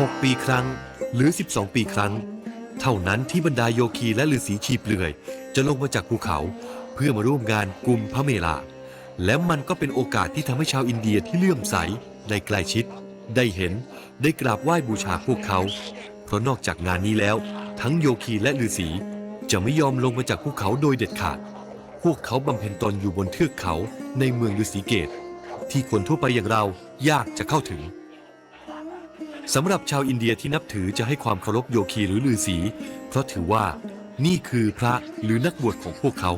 6 ปีครั้ง หรือ 12 ปีครั้ง เท่านั้นที่บรรดาโยคีและฤาษีชีเปลือย จะลงมาจากภูเขา เพื่อมาร่วมงานกลุ่มพระเมลา และมันก็เป็นโอกาสที่ทำให้ชาวอินเดียที่เลื่อมใสได้ใกล้ชิด ได้เห็นได้กราบไหว้บูชาพวกเขา เพราะนอกจากงานนี้แล้ว ทั้งโยคีและฤาษีจะไม่ยอมลงมาจากภูเขาโดยเด็ดขาด พวกเขาบำเพ็ญตนอยู่บนเทือกเขาในเมืองฤาษีเกต ที่คนทั่วไปอย่างเรายากจะเข้าถึง สำหรับชาวอินเดียที่นับถือจะให้ความเคารพโยคีหรือฤาษีเพราะถือว่านี่คือพระหรือนักบวชของพวกเขา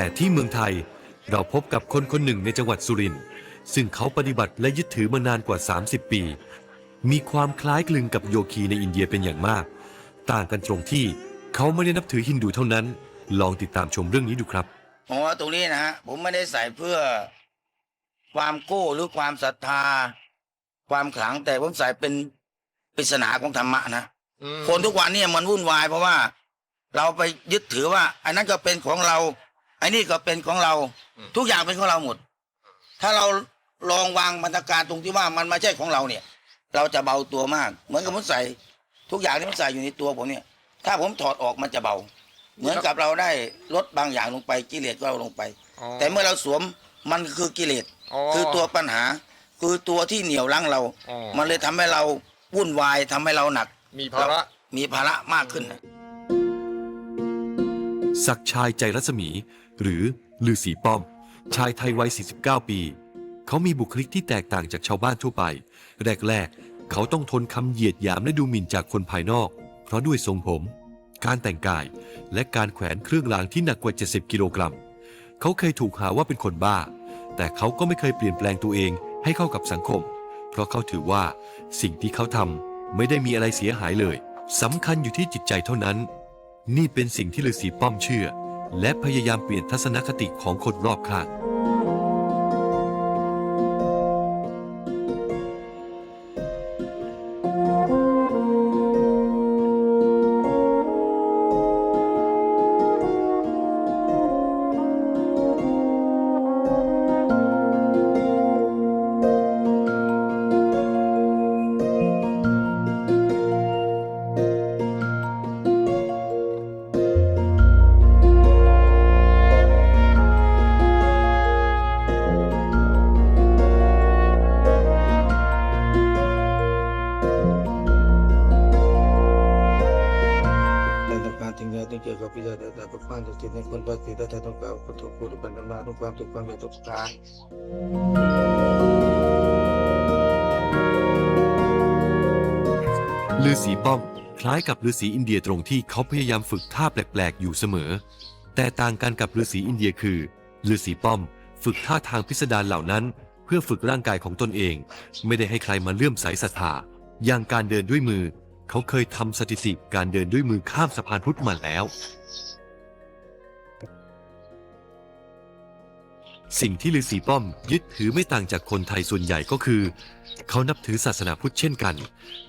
แต่ที่เมืองไทยเราพบกับคนคนหนึ่งในจังหวัดสุรินทร์ซึ่งเขาปฏิบัติและยึดถือมานานกว่า 30 ปี มีความคล้ายคลึงกับโยคีในอินเดียเป็นอย่างมาก ต่างกันตรงที่เขาไม่ได้นับถือฮินดูเท่านั้น ลองติดตามชมเรื่องนี้ดูครับผมว่าตรงนี้นะฮะผมไม่ได้ใส่เพื่อความโก้หรือความศรัทธา ความขลังแต่ผมใส่เป็นปริศนาของธรรมะนะคนทุกวันเนี่ยมันวุ่นวายเพราะว่า เราไปยึดถือว่าอันนั้นก็เป็นของเรา ไอ้นี่ก็เป็นของเรา ทุกอย่างเป็นของเราหมด ถ้าเราลองวางบรรยากาศตรงที่ว่ามันไม่ใช่ของเราเนี่ย เราจะเบาตัวมาก เหมือนกับผมใส่ ทุกอย่างที่ผมใส่อยู่ในตัวผมเนี่ย ถ้าผมถอดออกมันจะเบา เหมือนกับเราได้ลดบางอย่างลงไปกิเลสก็เราลงไปอ๋อแต่เมื่อเราสวมมันคือกิเลสอ๋อคือตัวปัญหา คือตัวที่เหนี่ยวรั้งเราอ๋อมันเลยทำให้เราวุ่นวายทำให้เราหนัก มีภาระมีภาระมากขึ้นศักดิ์ชายใจรัศมี หรือลือสีป้อม ชายไทยวัย 49 ปี เขามีบุคลิกที่แตกต่างจากชาวบ้านทั่วไป แรกๆ เขาต้องทนคำเหยียดหยามและดูหมิ่นจากคนภายนอก เพราะด้วยทรงผม การแต่งกายและการแขวนเครื่องรางที่หนักกว่า 70 กิโลกรัม เขาเคยถูกหาว่าเป็นคนบ้า แต่เขาก็ไม่เคยเปลี่ยนแปลงตัวเองให้เข้ากับสังคม เพราะเขาถือว่าสิ่งที่เขาทำไม่ได้มีอะไรเสียหายเลยสำคัญอยู่ที่จิตใจเท่านั้น นี่เป็นสิ่งที่ฤาษีป้อมเชื่อ และพยายามเปลี่ยนทัศนคติของคนรอบข้าง กความทุกสิ่งในคนปฏิบัติแต่ต้องการพุทธคุณบรรดาทุกความทุกความเป็นทุกการฤาษีป้อม คล้ายกับฤาษีอินเดียตรงที่เขาพยายามฝึกท่าแปลกๆ อยู่เสมอ แต่ต่างกันกับฤาษีอินเดียคือฤาษีป้อม ฝึกท่าทางพิสดารเหล่านั้น เพื่อฝึกร่างกายของตนเอง ไม่ได้ให้ใครมาเลื่อมใสศรัทธาอย่างการเดินด้วยมือ เขาเคยทำสถิติการเดินด้วยมือข้ามสะพานพุทธมาแล้ว สิ่งที่ฤาษีป้อมยึดถือไม่ต่างจากคนไทยส่วนใหญ่ก็คือ เขานับถือศาสนาพุทธเช่นกัน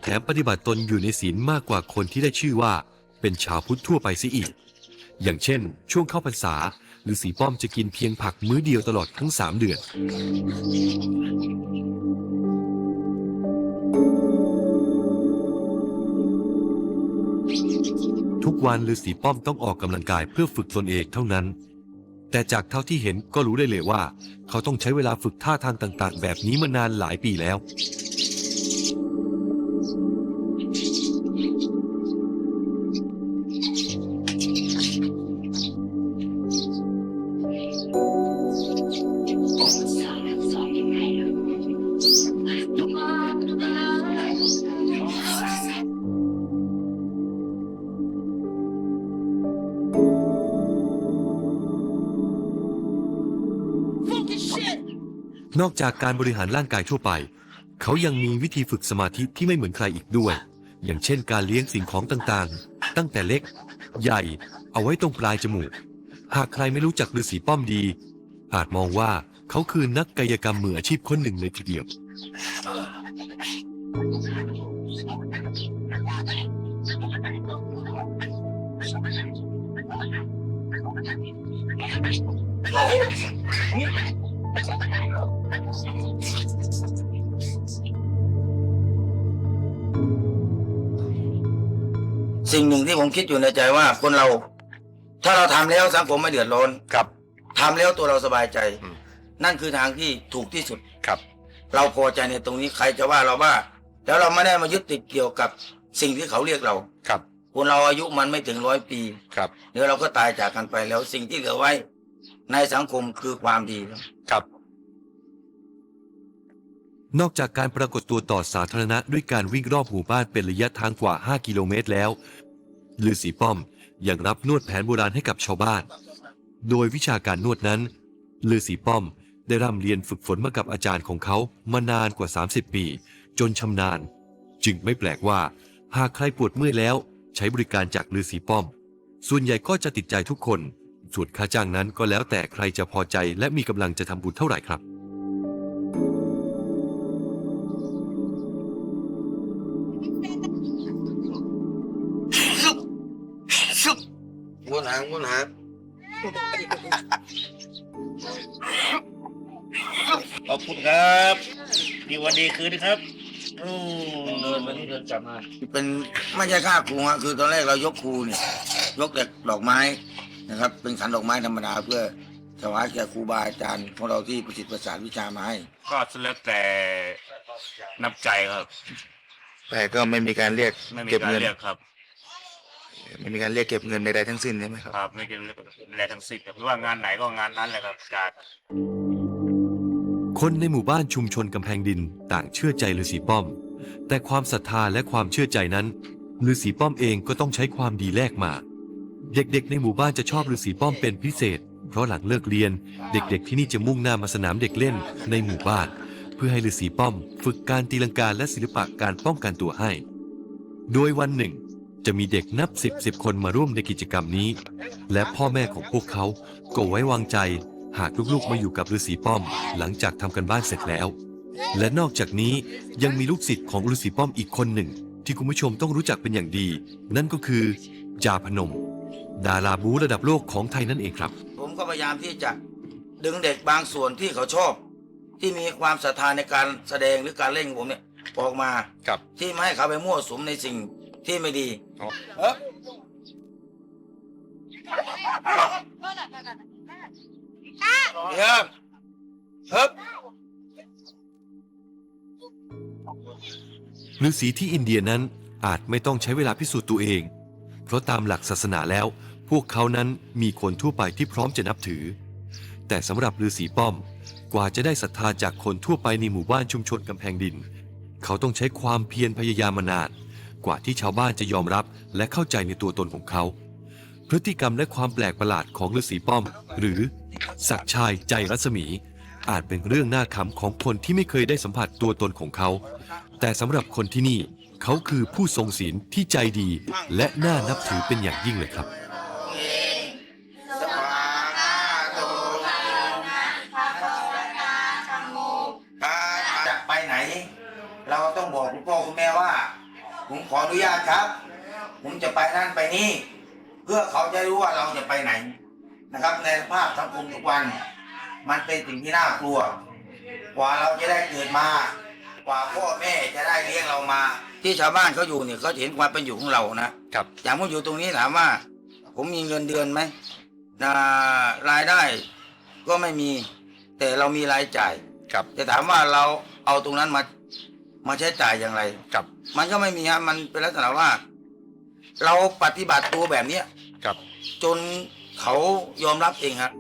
แถมปฏิบัติตนอยู่ในศีลมากกว่าคนที่ได้ชื่อว่า เป็นชาวพุทธทั่วไปเสียอีก อย่างเช่น ช่วงเข้าพรรษาฤาษีป้อมจะกินเพียงผักมื้อเดียวตลอดทั้ง3เดือน ทุกวันฤาษีป้อมต้องออกกำลังกายเพื่อฝึกตนเองเท่านั้น แต่จากเท่าที่เห็นก็รู้ได้เลยว่า เขาต้องใช้เวลาฝึกท่าทางต่าง ๆ แบบนี้มานานหลายปีแล้ว นอกจากการบริหารร่างกายทั่วไป เขายังมีวิธีฝึกสมาธิที่ไม่เหมือนใครอีกด้วย อย่างเช่นการเลี้ยงสิ่งของต่างๆ ตั้งแต่เล็ก ใหญ่ เอาไว้ตรงปลายจมูก หากใครไม่รู้จักฤาษีป้อมดี อาจมองว่าเขาคือนักกายกรรมมืออาชีพคนหนึ่งเลยทีเดียว สิ่งหนึ่งที่ผมคิดอยู่ในใจว่าคนเรา ถ้าเราทำแล้วสังคมไม่เดือดร้อนครับ ทำแล้วตัวเราสบายใจ อืม นั่นคือทางที่ถูกที่สุด ครับ เราพอใจในตรงนี้ใครจะว่าเราว่าแล้วเราไม่ได้มายึดติดเกี่ยวกับสิ่งที่เขาเรียกเรา ครับ คนเราอายุมันไม่ถึงร้อยปี ครับ เดี๋ยวเราก็ตายจากกันไปแล้วสิ่งที่เหลือไว้ ในสังคมคือความดีครับครับ นอกจากการปรากฏตัวต่อสาธารณะด้วยการวิ่งรอบหมู่บ้านเป็นระยะทางกว่า 5 กิโลเมตรแล้วลือสีป้อมยังรับนวดแผนโบราณให้กับชาวบ้าน โดยวิชาการนวดนั้นลือสีป้อมได้ร่ำเรียนฝึกฝนมากับอาจารย์ของเขามานานกว่า 30 ปี จนชำนาญ จึงไม่แปลกว่า หากใครปวดเมื่อยแล้ว ใช้บริการจากลือสีป้อม ส่วนใหญ่ก็จะติดใจทุกคน ส่วนค่าจ้างนั้นก็แล้วแต่ใครจะพอใจและมีกำลังจะทำบุญเท่าไหร่ครับ ม้วนหางม้วนหางขอบคุณครับดีวันดีคืนครับอืมเดินไปนี่เดินกลับมาเป็นไม่ใช่ค่าครูฮะคือตอนแรกเรายกครูเนี่ย ยกแต่ดอกไม้ นะครับ เป็นขันดอกไม้ธรรมดาเพื่อถวายแก่ครูบาอาจารย์ของเราที่ประสิทธิ์ประสานวิชามาให้ก็แล้วแต่นับใจครับ แต่ก็ไม่มีการเรียกไม่มีเก็บการเงินเรียกครับ ไม่มีการเรียกเก็บเงินใดๆทั้งสิ้นใช่ไหมครับ ครับ ไม่เกี่ยวกับอะไรทั้งสิ้นครับเพราะว่างานไหนก็งานนั้นแหละครับจากคนในหมู่บ้านชุมชนกำแพงดินต่างเชื่อใจฤาษีป้อม แต่ความศรัทธาและความเชื่อใจนั้นฤาษีป้อมเองก็ต้องใช้ความดีแลกมา เด็กๆ ในหมู่บ้านจะชอบฤาษีป้อมเป็นพิเศษ เพราะหลังเลิกเรียน เด็กๆ ที่นี่จะมุ่งหน้ามาสนามเด็กเล่นในหมู่บ้าน เพื่อให้ฤาษีป้อม ฝึกการตีลังกาและศิลปะการป้องกันตัวให้ โดยวันหนึ่ง จะมีเด็กนับสิบสิบคนมาร่วมในกิจกรรมนี้ และพ่อแม่ของพวกเขาก็ไว้วางใจ หากลูกๆ มาอยู่กับฤาษีป้อม หลังจากทำกันบ้านเสร็จแล้ว และนอกจากนี้ยังมีลูกศิษย์ของฤาษีป้อมอีกคนหนึ่ง ที่คุณผู้ชมต้องรู้จักเป็นอย่างดี นั่นก็คือ จาพนม ดาราบูระดับโลกของไทยนั่นเองครับ ผมก็พยายามที่จะดึงเด็กบางส่วนที่เขาชอบ ที่มีความศรัทธาในการแสดงหรือการเล่นของผมเนี่ยออกมาครับ ที่ไม่ให้เขาไปมั่วสุมในสิ่งที่ไม่ดีอ๋อ เอ๊ะเดี๋ยวเฮ้ยฤาษีที่อินเดียนั้นอาจไม่ต้องใช้เวลาพิสูจน์ตัวเอง เพราะตามหลักศาสนาแล้ว พวกเขานั้นมีคนทั่วไปที่พร้อมจะนับถือ แต่สำหรับฤาษีป้อมกว่าจะได้ศรัทธาจากคนทั่วไปในหมู่บ้านชุมชนกำแพงดิน เขาต้องใช้ความเพียรพยายามมานานกว่าที่ชาวบ้านจะยอมรับและเข้าใจในตัวตนของเขา พฤติกรรมและความแปลกประหลาดของฤาษีป้อม หรือศักชายใจรัศมี อาจเป็นเรื่องน่าขำของคนที่ไม่เคยได้สัมผัสตัวตนของเขา แต่สำหรับคนที่นี่เขาคือผู้ทรงศีลที่ใจดีและน่านับถือเป็นอย่างยิ่งเลยครับ ผมขออนุญาตครับ ผมจะไปนั่นไปนี่ เพื่อเขาจะรู้ว่าเราจะไปไหนนะครับ ในสภาพสังคมทุกวัน มันเป็นสิ่งที่น่ากลัว กว่าเราจะได้เกิดมา กว่าพ่อแม่จะได้เลี้ยงเรามา ที่ชาวบ้านเขาอยู่เนี่ยเขาเห็นความเป็นอยู่ของเรานะครับ อย่างผมอยู่ตรงนี้ถามว่า ผมมีเงินเดือนไหมอ่ารายได้ก็ไม่มี แต่เรามีรายจ่ายครับจะถามว่าเราเอาตรงนั้นมา มาใช้จ่ายอย่างไรครับมันก็ไม่มีฮะมันเป็นลักษณะว่า เราปฏิบัติตัวแบบเนี้ยครับจนเขายอมรับเองฮะ